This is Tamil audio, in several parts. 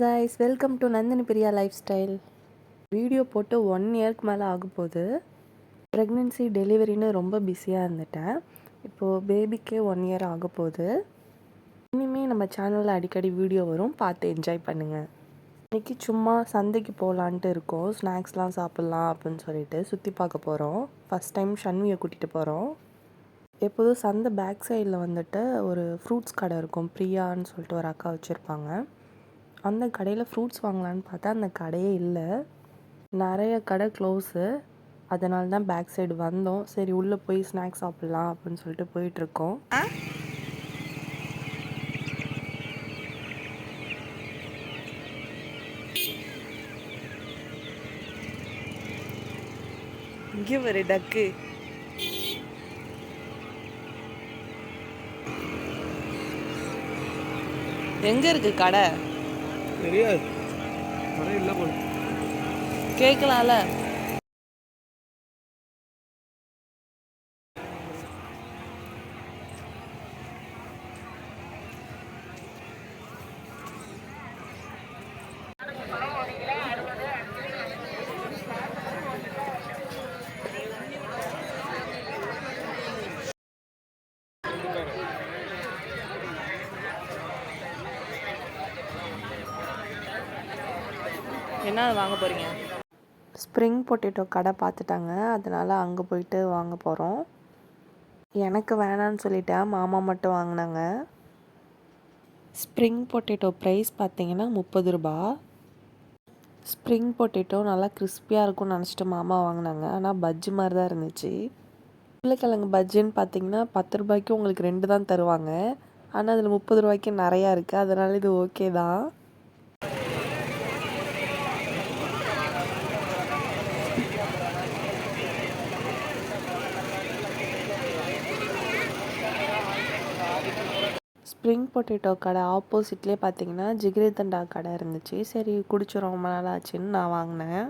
Guys welcome to Nandini Priya lifestyle video போட்டு ஒன் இயர்க்கு மேலே ஆக போகுது ப்ரெக்னென்சி டெலிவரின்னு ரொம்ப பிஸியாக இருந்துட்டேன். இப்போது பேபிக்கே ஒன் இயர் ஆக போகுது இனிமேல் நம்ம சேனலில் அடிக்கடி வீடியோ வரும். பார்த்து என்ஜாய் பண்ணுங்கள் இன்றைக்கி சும்மா சந்தைக்கு போகலான்ட்டு இருக்கோம். ஸ்நாக்ஸ்லாம் சாப்பிட்லாம் அப்படின்னு சொல்லிட்டு சுற்றி பார்க்க போகிறோம் ஃபஸ்ட் டைம் ஷன்வியை கூட்டிகிட்டு போகிறோம் எப்போதும் சந்தை பேக் சைடில் வந்துட்டு ஒரு ஃப்ரூட்ஸ் கடை இருக்கும். பிரியான்னு சொல்லிட்டு ஒரு அக்கா வச்சுருப்பாங்க. அந்த கடையில் ஃப்ரூட்ஸ் வாங்கலான்னு பார்த்தா அந்த கடையே இல்லை. நிறைய கடை க்ளோஸு அதனால தான் பேக் சைடு வந்தோம். சரி உள்ளே போய் ஸ்நாக்ஸ் சாப்பிட்லாம் அப்படின்னு சொல்லிட்டு போயிட்டுருக்கோம் இங்கே ஒரு டக்கு எங்கே இருக்கு கடை? தெரியாது. கடை இல்லை போல. கேட்கலாம்ல என்ன வாங்க போகிறீங்க ஸ்ப்ரிங் பொட்டேட்டோ கடை பார்த்துட்டாங்க. அதனால் அங்கே போயிட்டு வாங்க போகிறோம் எனக்கு வேணான்னு சொல்லிட்டேன். மாமா மட்டும் வாங்கினாங்க. ஸ்ப்ரிங் பொட்டேட்டோ ப்ரைஸ் பார்த்தீங்கன்னா முப்பது ரூபா. ஸ்ப்ரிங் பொட்டேட்டோ நல்லா கிறிஸ்பியாக இருக்கும்னு நினச்சிட்டு மாமா வாங்கினாங்க. ஆனால் பஜ்ஜி மாதிரி தான் இருந்துச்சு. உருளைக்கிழங்கு பஜ்ஜின்னு பார்த்தீங்கன்னா பத்து ரூபாய்க்கு உங்களுக்கு ரெண்டு தான் தருவாங்க. ஆனால் அதில் முப்பது ரூபாய்க்கு நிறையா இருக்குது அதனால் இது ஓகே தான். ஸ்ப்ரிங் பொட்டேட்டோ கடை ஆப்போசிட்லேயே பார்த்தீங்கன்னா ஜிகிரி தண்டா கடை இருந்துச்சு. சரி குடிச்சு ரொம்ப நாள் ஆச்சுன்னு நான் வாங்கினேன்.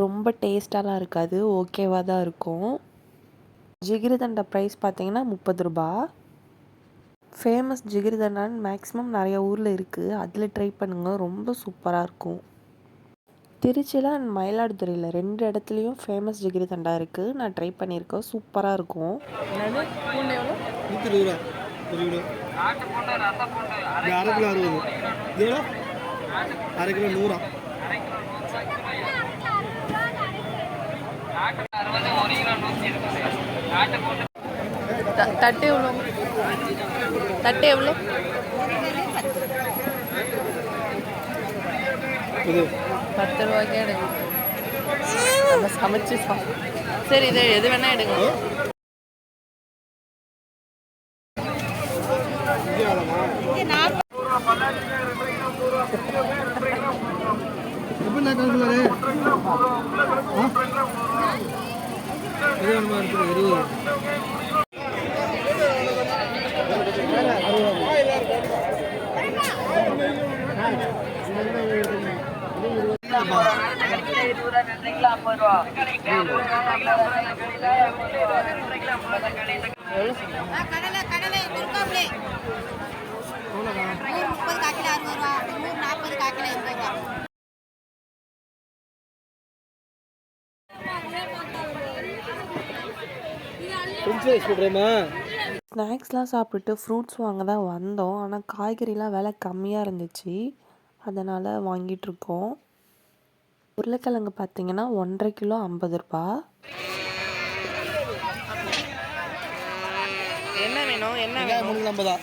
ரொம்ப டேஸ்டாலாம் இருக்காது ஓகேவாக தான் இருக்கும். ஜிகிரி தண்டா ப்ரைஸ் பார்த்தீங்கன்னா முப்பது ரூபா. ஃபேமஸ் ஜிகிரி தண்டான்னு மேக்ஸிமம் நிறைய ஊரில் இருக்குது அதில் ட்ரை பண்ணுங்கள் ரொம்ப சூப்பராக இருக்கும். திருச்சியில் அண்ட் மயிலாடுதுறையில் ரெண்டு இடத்துலையும் ஃபேமஸ் ஜிகிரி தண்டா இருக்குது நான் ட்ரை பண்ணியிருக்கேன். சூப்பராக இருக்கும். நூற்றி இருபது ரூபா ஒரு கிலோ இது அரை கிலோ அறுபது இது எவ்வளோ அரை கிலோ நூறா தட்டு எவ்வளோ தட்டு எவ்வளோ இது பத்து ரூபாய்க்கே எடுங்க நம்ம சமைச்சு சாப்பிடும் சரி இது எது வேணா எடுங்க இங்கே வேணாமா எப்படி நான் கவுன்சிலரு ஆ எது வேணுமா இருக்குது இருபது கடலை கடலை துர்காப்புளி நூறு முப்பது காக்கில அறுபது ரூபா நூறு நாற்பது காக்கில எண்பது ரூபா சொல்கிறேம்மா ஸ்நாக்ஸ்லாம் சாப்பிட்டுட்டு ஃப்ரூட்ஸ் வாங்க தான் வந்தோம். ஆனால் காய்கறிலாம் விலை கம்மியாக இருந்துச்சு. அதனால் வாங்கிட்டு இருக்கோம். உருளைக்கிழங்கு பார்த்தீங்கன்னா ஒன்றரை கிலோ ஐம்பது ரூபா. என்ன வேணும்? என்ன வெங்காயம் மூணு ஐம்பதா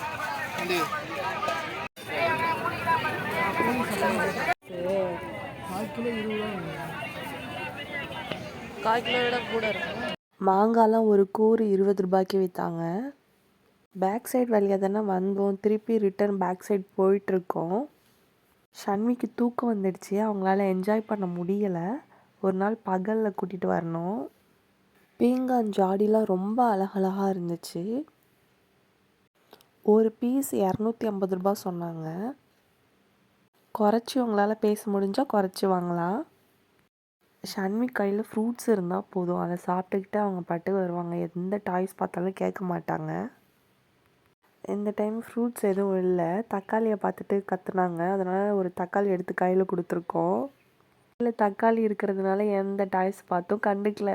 கால் கிலோ விட கூட இருக்கும். மாங்காய்லாம் ஒரு கூறு இருபது ரூபாய்க்கு விற்றாங்க பேக் சைடு வழியாக தானே வந்தோம். திருப்பி ரிட்டர்ன் பேக் சைடு போயிட்டுருக்கோம். ஷன்விக்கு தூக்கம் வந்துடுச்சு. அவங்களால என்ஜாய் பண்ண முடியலை. ஒரு நாள் பகலில் கூட்டிகிட்டு வரணும். பீங்கான் ஜாடிலாம் ரொம்ப அழகழகாக இருந்துச்சு. ஒரு பீஸ் இரநூத்தி ஐம்பது ரூபா சொன்னாங்க. குறைச்சி உங்களால் பேச முடிஞ்சால் குறைச்சி வாங்கலாம். ஷன்வி கையில் ஃப்ரூட்ஸ் இருந்தால் போதும். அதை சாப்பிட்டுக்கிட்டு அவங்க பாட்டு வருவாங்க. எந்த டாய்ஸ் பார்த்தாலும் கேட்க மாட்டாங்க. இந்த டைம் ஃப்ரூட்ஸ் எதுவும் இல்லை. தக்காளியை பார்த்துட்டு கத்துனாங்க. அதனால் ஒரு தக்காளி எடுத்து கையில் கொடுத்துருக்கோம். இல்லை தக்காளி இருக்கிறதுனால எந்த டாய்ஸ் பார்த்தும் கண்டுக்கல.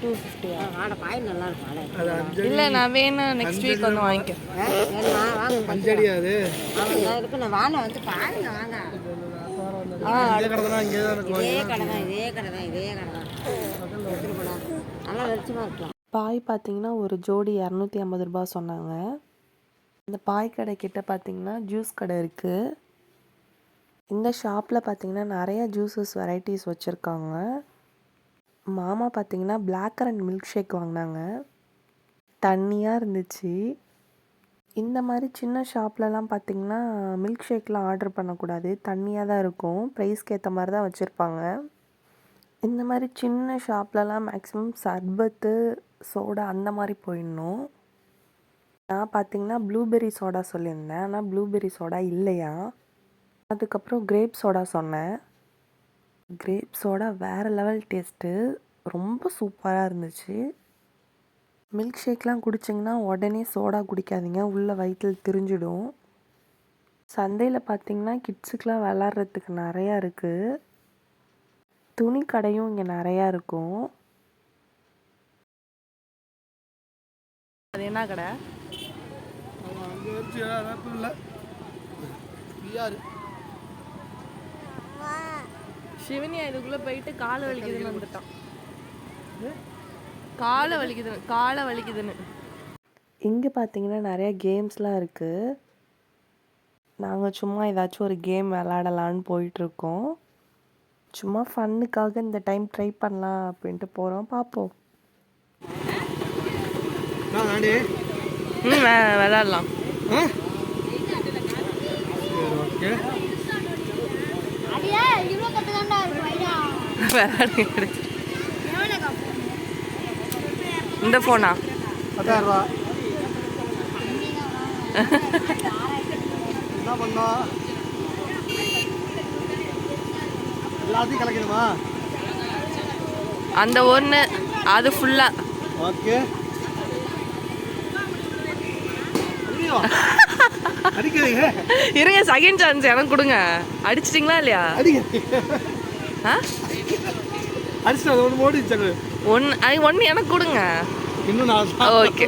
டூ ஃபிஃப்டியா இல்லை நான் வேணா நெக்ஸ்ட் வீக் வந்து வாங்கிக்கிறேன். வாங்க வந்து பாருங்க வாங்க. இதே கடை தானே இங்கே தான் இருக்கும் இதே கடை தான் இதே கடை தான் இதே கடை தான். எடுத்துட்டு போலாம். நல்லா வெளிச்சமாக இருக்கலாம். பாய் பார்த்தீங்கன்னா ஒரு ஜோடி இரநூத்தி ஐம்பது ரூபாய் சொன்னாங்க. இந்த பாய் கடை கிட்ட பார்த்தீங்கன்னா ஜூஸ் கடை இருக்குது இந்த ஷாப்பில் பார்த்தீங்கன்னா நிறைய ஜூஸஸ் வெரைட்டிஸ் வச்சுருக்காங்க. மாமா பார்த்தீங்கன்னா பிளாக் கரண்ட் மில்க் ஷேக் வாங்கினாங்க. தண்ணியாக இருந்துச்சு. இந்த மாதிரி சின்ன ஷாப்லலாம் பார்த்திங்கன்னா மில்க் ஷேக்லாம் ஆர்டர் பண்ணக்கூடாது. தண்ணியாக தான் இருக்கும். ப்ரைஸ்க்கு ஏற்ற மாதிரி தான் வச்சுருப்பாங்க. இந்த மாதிரி சின்ன ஷாப்லலாம் மேக்ஸிமம் சர்பத்து சோடா அந்த மாதிரி போயிடணும். நான் பார்த்தீங்கன்னா ப்ளூபெர்ரி சோடா சொல்லியிருந்தேன். ஆனால் ப்ளூபெர்ரி சோடா இல்லையா? அதுக்கப்புறம் கிரேப் சோடா சொன்னேன். கிரேப் சோடா வேறு லெவல் டேஸ்ட்டு ரொம்ப சூப்பராக இருந்துச்சு. மில்க் ஷேக்லாம் குடிச்சிங்கன்னா உடனே சோடா குடிக்காதீங்க. உள்ள வயிற்றில் திரிஞ்சிடும். சந்தையில் பார்த்தீங்கன்னா கிட்ஸுக்கெலாம் விளாட்றதுக்கு நிறையா இருக்குது துணி கடையும் இங்கே நிறையா இருக்கும். அது என்ன கடை? சிவனியா இதுக்குள்ளே போயிட்டு காலை வலிக்குதுன்னு வந்துட்டான். காலை வலிக்குதுன்னு காலை வலிக்குதுன்னு. இங்கே பார்த்தீங்கன்னா நிறைய கேம்ஸ்லாம் இருக்குது நாங்கள் சும்மா ஏதாச்சும் ஒரு கேம் விளாடலான்னு போயிட்டுருக்கோம். சும்மா ஃபன்னுக்காக இந்த டைம் ட்ரை பண்ணலாம் அப்படின்ட்டு போகிறோம் பார்ப்போம் ம் விளாட்லாம் ஆ? இந்த ஃபோனா பத்தாயிரம் ரூபா என்ன பண்ணோம் எல்லாத்தையும் கலக்கணுமா அந்த ஒன்று அது ஃபுல்லாக ஓகே. இருங்க செகண்ட் சான்ஸ் எனக்கு கொடுங்க. அடிச்சிட்டிங்களா இல்லையா? அடிக்க ஆ? அடிச்சுட்டு அது ஒன்று ஓடிச்சாங்க ஒன்று அது ஒன்று எனக்கு கொடுங்க. இன்னும் நான் ஓகே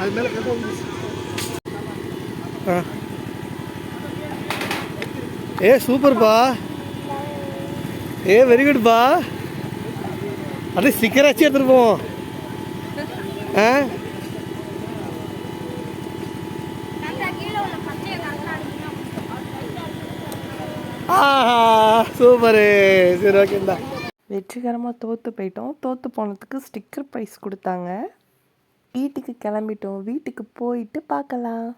அது மேலே ஆ. ஏ சூப்பர்ப்பா. ஏ வெரி குட்ப்பா அப்படியே ஸ்டிக்கர் வச்சு எடுத்துட்டு போவோம். ஆ? சூப்பரு. சரி ஓகேண்டா வெற்றிகரமாக தோற்று போயிட்டோம். தோற்று போனதுக்கு ஸ்டிக்கர் ப்ரைஸ் கொடுத்தாங்க. வீட்டுக்கு கிளம்பிட்டோம். வீட்டுக்கு போயிட்டு பார்க்கலாம்.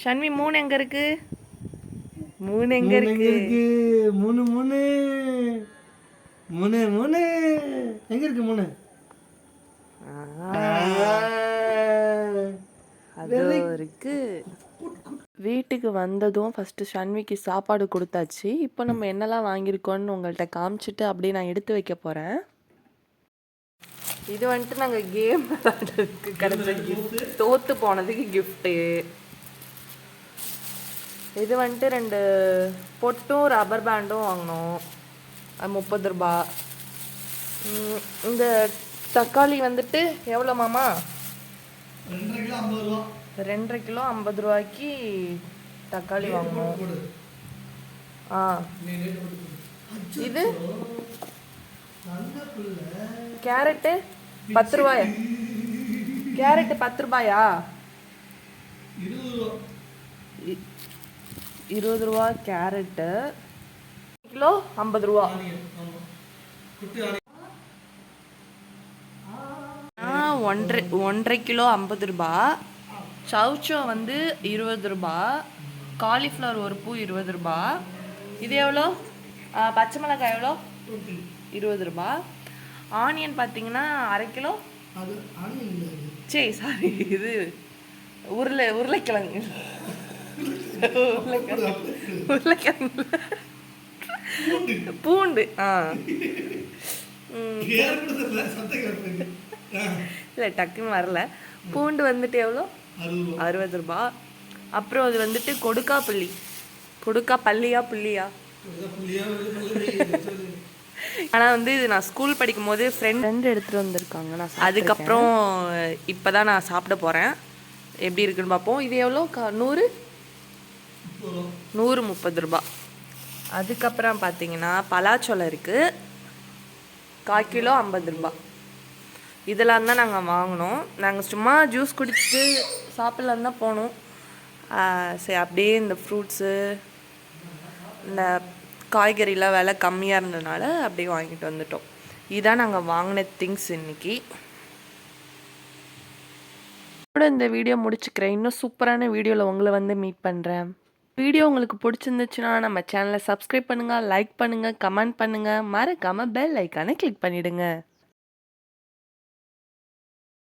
ஷன்வி மூணு எங்கே இருக்கு? மூணு எங்கே இருக்கு? மூணு மூணு. மூணு மூணு. எங்க இருக்கு மூணு? அது இருக்கு. வீட்டுக்கு வந்ததும் ஃபஸ்ட்டு ஷன்விக்கு சாப்பாடு கொடுத்தாச்சு. இப்போ நம்ம என்னெல்லாம் வாங்கியிருக்கோன்னு உங்கள்கிட்ட காமிச்சிட்டு அப்படியே நான் எடுத்து வைக்க போகிறேன் இது வந்துட்டு நாங்கள் கேம் விளையாடுறதுக்கு கிடைச்ச gift. போனதுக்கு கிஃப்ட்டு இது வந்துட்டு ரெண்டு பொட்டும் ரப்பர் பேண்டும் வாங்கினோம். அது முப்பது ரூபா. இந்த தக்காளி வந்துட்டு எவ்வளோ மாமா? கிலோ ஐம்பது ரூபா. ரெண்டரை கிலோ ஐம்பது ரூபாய்க்கு தக்காளி வாங்கினோம் ஆ. இது? கேரட்டு பத்து ரூபாயா. கேரட்டு பத்து ரூபாயா? இருபது ரூபா. கேரட்டு. கிலோ ஐம்பது ரூபா ஆ ஒன்றரை ஒன்றரை கிலோ ஐம்பது ரூபா. சவுச்சோ வந்து இருபது ரூபா. காலிஃப்ளவர் ஒரு பூ இருபது ரூபா. இது எவ்வளோ? பச்சை மிளகாய் எவ்வளோ? இருபது ரூபா. ஆனியன் பார்த்தீங்கன்னா அரை கிலோ. சரி சாரி இது உருளை உருளைக்கிழங்கு. உருளைக்கிழங்கு. உருளைக்கிழங்கு பூண்டு ஆ. இல்லை டக்குன்னு வரல. பூண்டு வந்துட்டு எவ்வளோ அறுபது ரூபா. அப்புறம் அது வந்துட்டு கொடுக்கா புள்ளி. கொடுக்கா பள்ளியா புள்ளியா? ஆனால் வந்து இது நான் ஸ்கூல் படிக்கும் போது ஃப்ரெண்ட் ஃப்ரெண்ட் எடுத்துகிட்டு வந்திருக்காங்க. நான் அதுக்கப்புறம் இப்போ தான் நான் சாப்பிட போகிறேன் எப்படி இருக்குன்னு பார்ப்போம் இது எவ்வளோ க நூறு? நூறு முப்பது ரூபா. அதுக்கப்புறம் பார்த்தீங்கன்னா பலாச்சொலை இருக்குது கால் கிலோ ஐம்பது ரூபா. இதெல்லாம் தான் நாங்கள் வாங்கினோம். நாங்கள் சும்மா ஜூஸ் குடிச்சிட்டு சாப்பிட்லான்னு தான் போனோம். சரி அப்படியே இந்த ஃப்ரூட்ஸு இந்த காய்கறிலாம் விலை கம்மியாக இருந்ததுனால அப்படியே வாங்கிட்டு வந்துட்டோம். இதான் நாங்கள் வாங்கின திங்ஸ் இன்னைக்கு. கூட இந்த வீடியோ முடிச்சுக்கிறேன். இன்னும் சூப்பரான வீடியோவில் உங்களை வந்து மீட் பண்ணுறேன் வீடியோ உங்களுக்கு பிடிச்சிருந்துச்சுன்னா நம்ம சேனலை சப்ஸ்கிரைப் பண்ணுங்கள் லைக் பண்ணுங்கள் கமெண்ட் பண்ணுங்கள் மறக்காமல் பெல் ஐக்கானை கிளிக் பண்ணிவிடுங்க